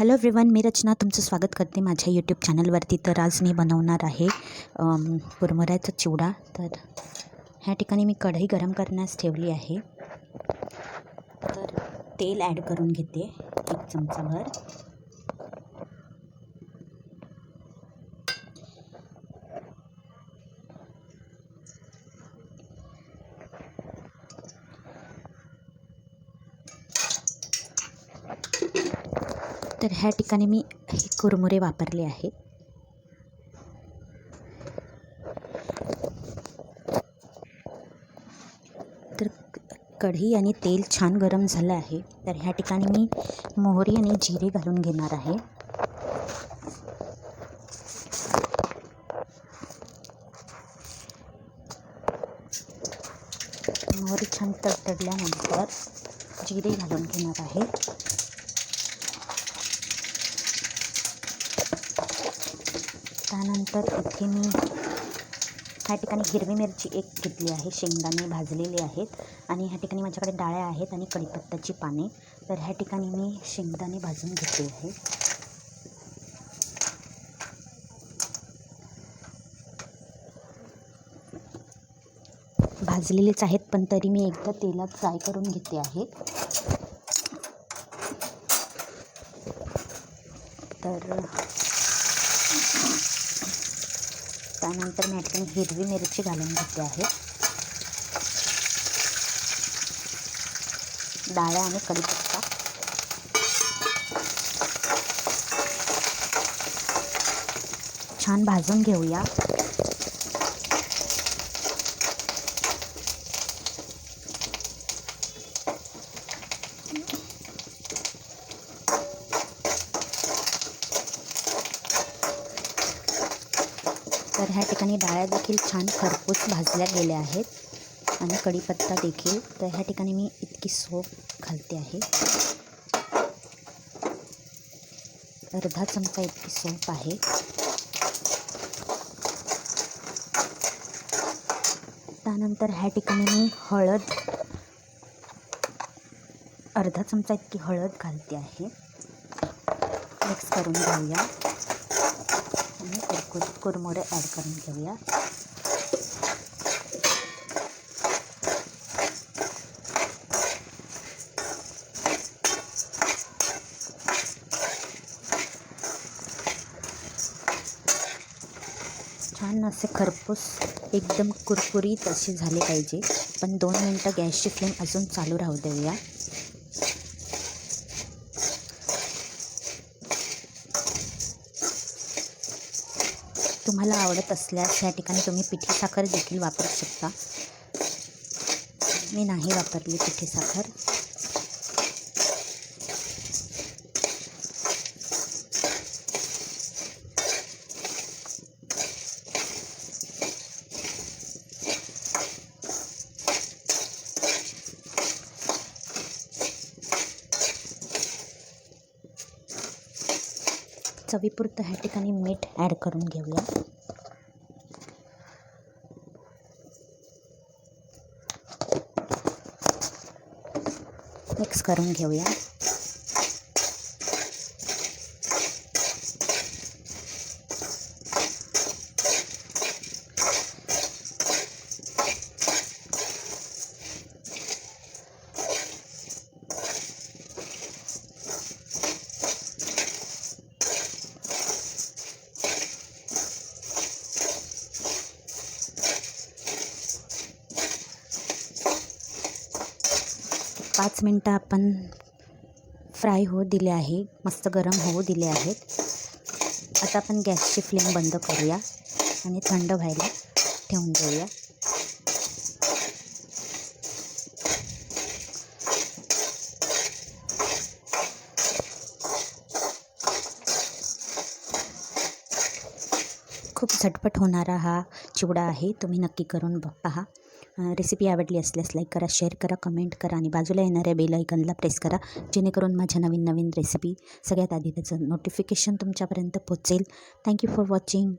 Hello everyone मी रचना तुमचं स्वागत करते माझ्या यूट्यूब चॅनलवरती तर आज मी बनवणार आहे कुरमुऱ्याचा चिवडा. तर ह्या ठिकाणी मी कढई गरम करण्यास ठेवली आहे. तर तेल ॲड करून घेते एक चमचाभर. तर ह्या ठिकाणी मी हे कुरमुरे वापरले आहे. तर कढी आणि तेल छान गरम झालं आहे. तर ह्या ठिकाणी मी मोहरी आणि जिरे घालून घेणार आहे. मोहरी छान तडतडल्यानंतर जिरे घालून घेणार आहे. त्यानंतर इथे मी ह्या ठिकाणी हिरवी मिरची एक घेतली आहे. शेंगदाणे भाजलेले आहेत आणि ह्या ठिकाणी माझ्याकडे डाळ्या आहेत आणि कढीपत्त्याची पाने. तर ह्या ठिकाणी मी शेंगदाणे भाजून घेतले आहे भाजलेलेच आहेत पण तरी मी एकदा तेलात फ्राय करून घेते आहे. तर त्यानंतर मी ठिकाणी हिरवी मिरची घालून घेते आहे. डाळ्या आणि कढीपत्ता. छान भाजून घेऊया. ठिकाणी डाळ्या देखील छान खरपूस भाजल्या गेल्या देखील. तर ह्या ठिकाणी मी इतकी सोप घालते आहे. अर्धा चमचा इतकी सोप आहे. त्यानंतर ह्या ठिकाणी मी हळद, अर्धा चमचा इतकी हळद घालते आहे. मिक्स घेऊया. आणि कुरकुर कुरमुरे ॲड करून घेऊया. छान असे खरपूस एकदम कुरकुरीत अशी झाले पाहिजे. पण दोन मिनटं गॅसची फ्लेम अजून चालू राहू देऊया. तुम्हाला आवडत असल्यास या ठिकाणी तुम्ही पिठी साखर देखील वापरू शकता. मी नाही वापरली पिठी साखर. चवीपुरतं ह्या ठिकाणी मीठ ॲड करून घेऊया. मिक्स करून घेऊया. पाच मिनटं आपण फ्राय होऊ दिले आहे मस्त गरम होऊ दिले आहेत. आता आपण गॅसची फ्लेम बंद करूया आणि थंड व्हायला ठेवून देऊया. खूप झटपट होणारा हा चिवडा आहे तुम्ही नक्की करून पहा रेसिपी आवडली असल्यास लाईक करा शेअर करा कमेंट करा आणि बाजूला येणाऱ्या बेल आयकनला प्रेस करा. जेणेकरून माझ्या नवीन नवीन रेसिपी सगळ्यात आधी त्याचं नोटिफिकेशन तुमच्यापर्यंत पोचेल थँक्यू फॉर वॉचिंग